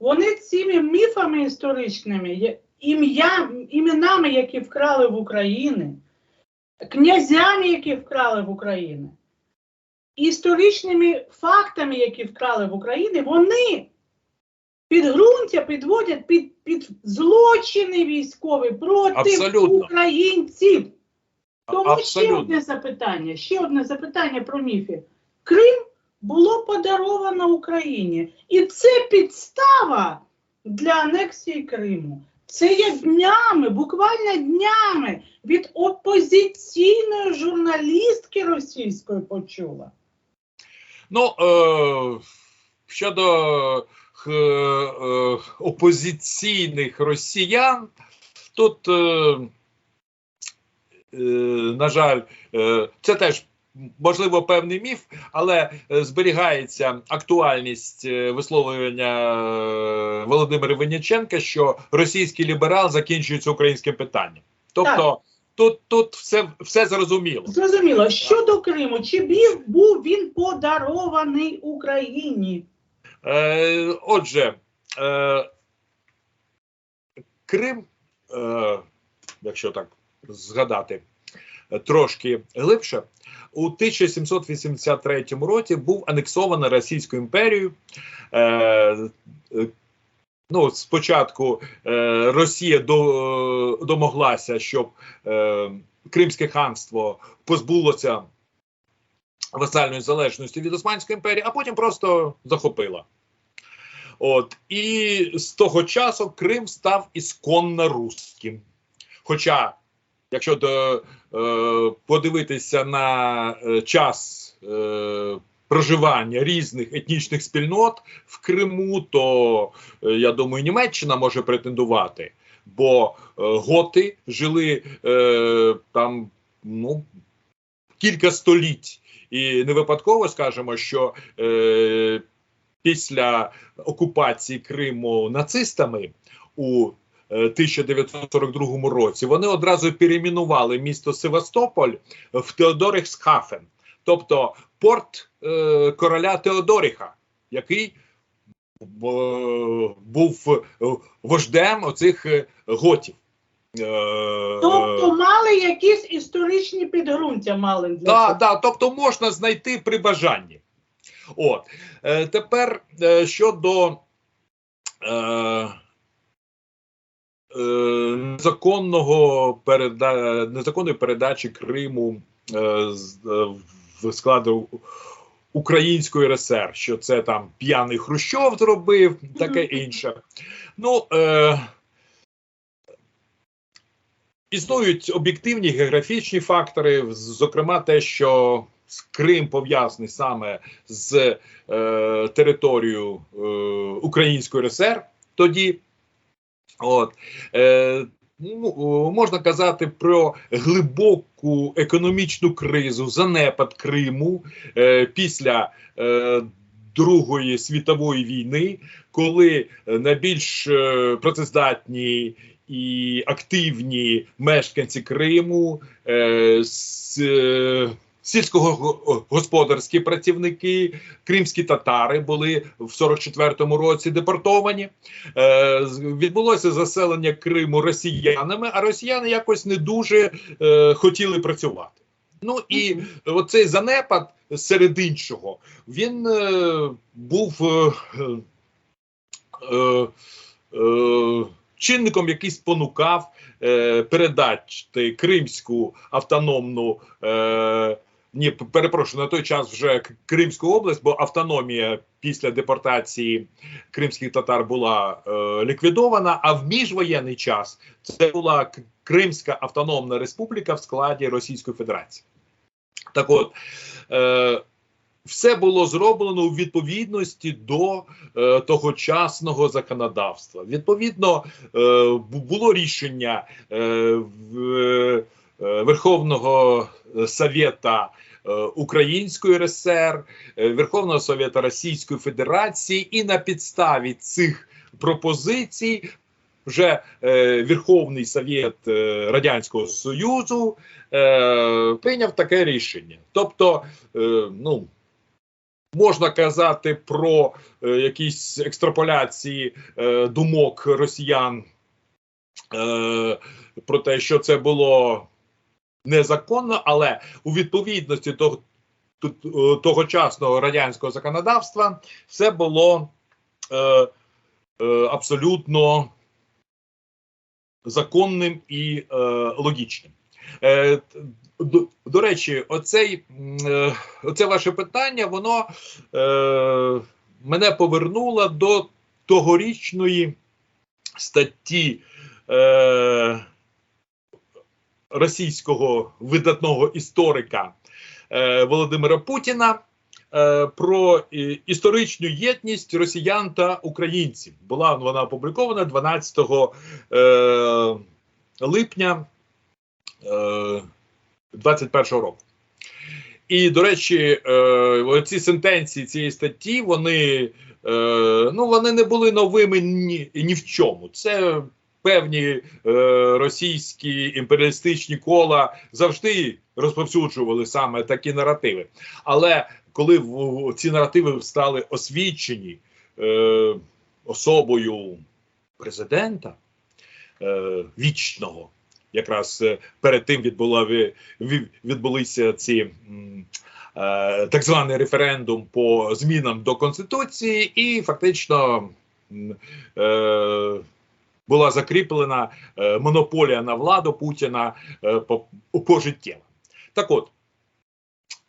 Вони цими міфами історичними, ім'я, іменами, які вкрали в Україні, князями, які вкрали в Україні, історичними фактами, які вкрали в Україні, вони підґрунтя підводять під, під злочини військові проти Абсолютно. українців. Тому ще одне запитання, ще одне запитання про міфи. Крим було подаровано Україні, і це підстава для анексії Криму. Це я днями, буквально днями від опозиційної журналістки російської почула. Ну, е, щодо е, опозиційних росіян, тут, е, е, на жаль, е, це теж. Можливо, певний міф, але е, зберігається актуальність е, висловлювання е, Володимира Винниченка, що російський ліберал закінчується українським питанням. Тобто, тут, тут все, все зрозуміло. Зрозуміло, щодо Криму, чи був він подарований Україні? Е, отже, е, Крим, е, якщо так згадати трошки глибше, у 1783 році був анексований Російською імперією. Е, ну, спочатку е, Росія до, домоглася, щоб е, Кримське ханство позбулося васальної залежності від Османської імперії, а потім просто захопила. От і з того часу Крим став ісконно руським. Хоча, якщо до, е, подивитися на е, час е, проживання різних етнічних спільнот в Криму, то е, я думаю, Німеччина може претендувати, бо е, готи жили е, там ну, кілька століть. І не випадково скажемо, що е, після окупації Криму нацистами у 1942 році вони одразу перейменували місто Севастополь в Теодорихсхафен, тобто порт е, короля Теодоріха, який е, був е, вождем оцих е, готів. Е, Тобто мали якісь історичні підґрунтя мали для Да, да, тобто можна знайти при бажанні. От. Е, тепер е, щодо е, незаконного переда... незаконної передачі Криму е, з, е, в складу Української РСР, що це там п'яний Хрущов зробив, таке інше. Ну, е, Існують об'єктивні географічні фактори, зокрема, те, що Крим пов'язаний саме з е, територією е, Української РСР тоді. От, е, ну, можна казати про глибоку економічну кризу, занепад Криму е, після е, Другої світової війни, коли е, найбільш е, працездатні і активні мешканці Криму, е, с, е, сільськогосподарські працівники, кримські татари були в 44-му році депортовані. Е, відбулося заселення Криму росіянами, а росіяни якось не дуже е, хотіли працювати. Ну і оцей занепад серед іншого, він е, був е, е, е, чинником, який спонукав е, передати Кримську автономну. Е, ні, перепрошую, на той час вже Кримську область, бо автономія після депортації кримських татар була е, ліквідована. А в міжвоєнний час це була Кримська Автономна Республіка в складі Російської Федерації. Так от, е, все було зроблено у відповідності до е, тогочасного законодавства. Відповідно, е, було рішення е, в, е, Верховного Совєта е, Української РСР, е, Верховного Совєта Російської Федерації, і на підставі цих пропозицій. Вже е, Верховний Совєт е, Радянського Союзу е, прийняв таке рішення. Тобто, е, ну можна казати про е, якісь екстраполяції е, думок росіян е, про те, що це було незаконно, але у відповідності до е, тогочасного радянського законодавства все було е, е, абсолютно законним і е, логічним. Е, до, до речі, оцей, е, оце ваше питання, воно е, мене повернуло до тогорічної статті е, російського видатного історика е, Володимира Путіна е, про е, історичну єдність росіян та українців. Була вона опублікована 12 е, липня е, 21 року. І, до речі, е, ці сентенції цієї статті, вони, е, ну, вони не були новими ні, ні в чому. Це певні е, російські імперіалістичні кола завжди розповсюджували саме такі наративи. Але коли в, ці наративи стали освічені е, особою президента е, вічного, якраз е, перед тим відбула, ві- ві- відбулися ці. е, Так званий референдум по змінам до конституції, і фактично е, була закріплена е, монополія на владу Путіна е, по, пожиттєво. Так от,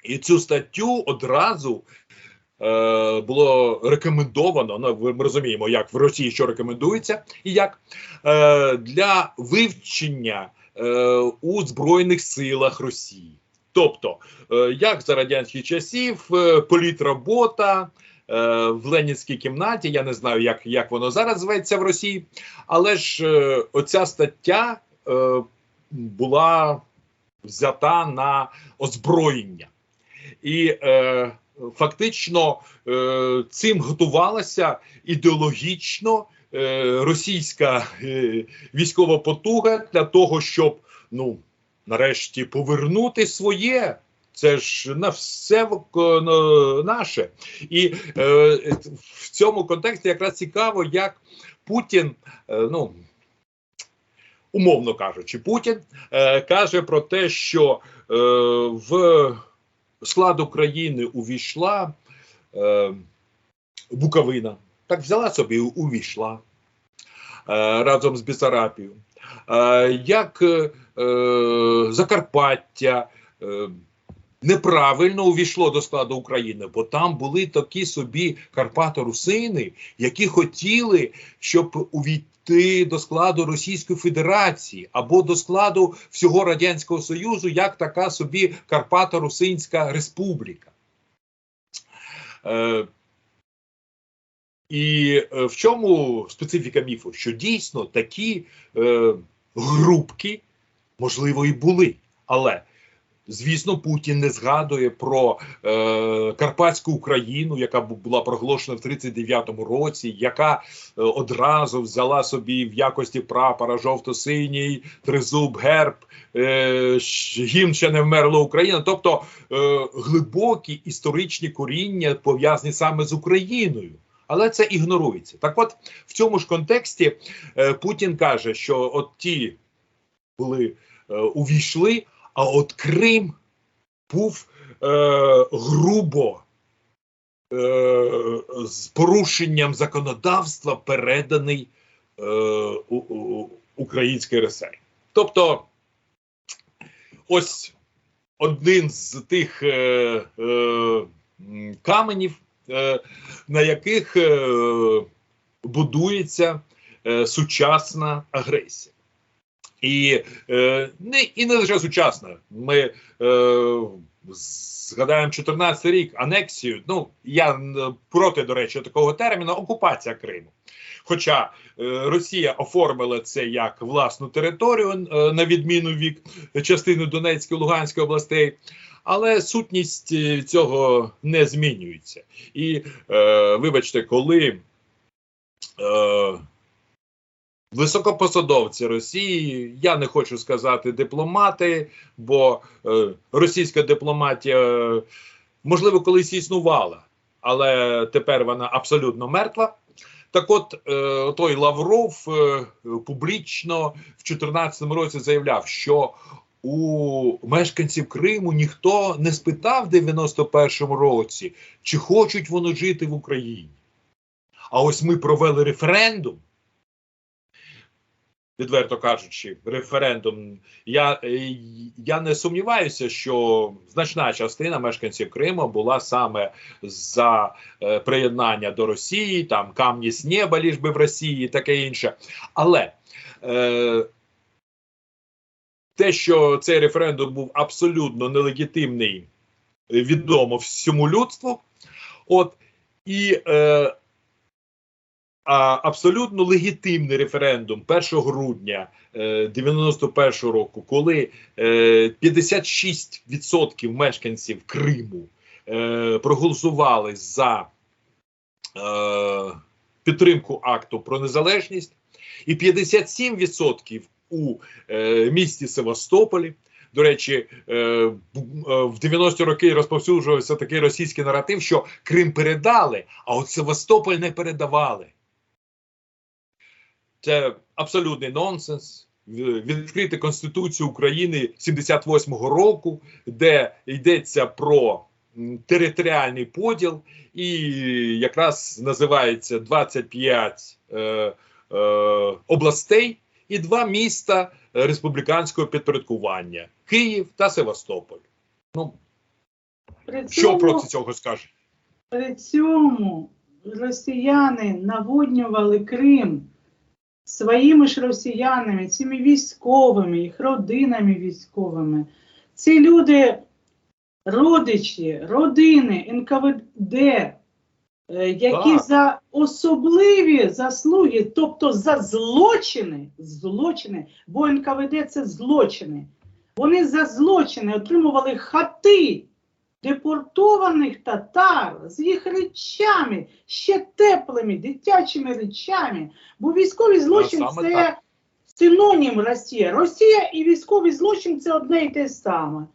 і цю статтю одразу е, було рекомендовано. Ну, ми розуміємо, як в Росії що рекомендується, і як для вивчення у Збройних силах Росії. Тобто, як за радянських часів, політробота в Ленінській кімнаті, я не знаю, як, як воно зараз зветься в Росії, але ж е, оця стаття е, була взята на озброєння. І е, фактично е, цим готувалася ідеологічно е, російська е, військова потуга для того, щоб ну, нарешті повернути своє. Це ж на все наше. І е, в цьому контексті якраз цікаво, як Путін, е, ну умовно кажучи, Путін е, каже про те, що е, в склад України увійшла е, Буковина. Так взяла собі і увійшла е, разом з Бісарапією. Е, як е, Закарпаття е, неправильно увійшло до складу України, бо там були такі собі Карпато-русини, які хотіли, щоб увійти до складу Російської Федерації або до складу всього Радянського Союзу, як така собі Карпато-Русинська Республіка. Е, і е, в чому специфіка міфу? Що дійсно такі е, групки, можливо, і були. Але, звісно, Путін не згадує про е, Карпатську Україну, яка була проголошена в 39-му році, яка е, одразу взяла собі в якості прапора жовто-синій, тризуб, герб, е, гімн ще не вмерла Україна. Тобто е, глибокі історичні коріння пов'язані саме з Україною. Але це ігнорується. Так от в цьому ж контексті е, Путін каже, що от ті були е, увійшли, а от Крим був е, грубо е, з порушенням законодавства переданий е, Українській РСР. Тобто, ось один з тих е, е, каменів, е, на яких е, будується е, сучасна агресія. І, е, не, і не лише сучасна. Ми е, згадаємо 14 рік анексію. Ну, я е, проти, до речі, такого терміну окупація Криму. Хоча е, Росія оформила це як власну територію, е, на відміну від частини Донецької Луганської областей, але сутність е, цього не змінюється. І е, вибачте, коли е, високопосадовці Росії, я не хочу сказати дипломати, бо е, російська дипломатія, можливо, колись існувала. але тепер вона абсолютно мертва. Так от, е, той Лавров е, публічно в 2014 році заявляв, що у мешканців Криму ніхто не спитав в 91-му році, чи хочуть вони жити в Україні. А ось ми провели референдум. Відверто кажучи, референдум. Я, е, я не сумніваюся, що значна частина мешканців Криму була саме за е, приєднання до Росії, там камні з неба, ліж би в Росії, і таке інше. Але е, те, що цей референдум був абсолютно нелегітимний, відомо всьому людству. От і е, а, абсолютно легітимний референдум 1 грудня е, 91 року, коли е, 56% мешканців Криму е, проголосували за е, підтримку акту про незалежність, і 57% у е, місті Севастополі. До речі, е, е, в 90-ті роки розповсюджувався такий російський наратив, що Крим передали, а от Севастополь не передавали. Це абсолютний нонсенс. Відкрити Конституцію України 78-го року, де йдеться про територіальний поділ, і якраз називається 25 е, е, областей і два міста республіканського підпорядкування Київ та Севастополь. Ну, При що проти цього скаже? При цьому росіяни наводнювали Крим своїми ж росіянами, цими військовими, їх родинами військовими. Ці люди, родичі, родини НКВД, е, які Так. за особливі заслуги, тобто за злочини, злочини, бо НКВД це злочини. Вони за злочини отримували хати депортованих татар з їх речами, ще теплими дитячими речами. Бо військовий злочин саме це так. синонім Росія. Росія і військовий злочин це одне і те саме.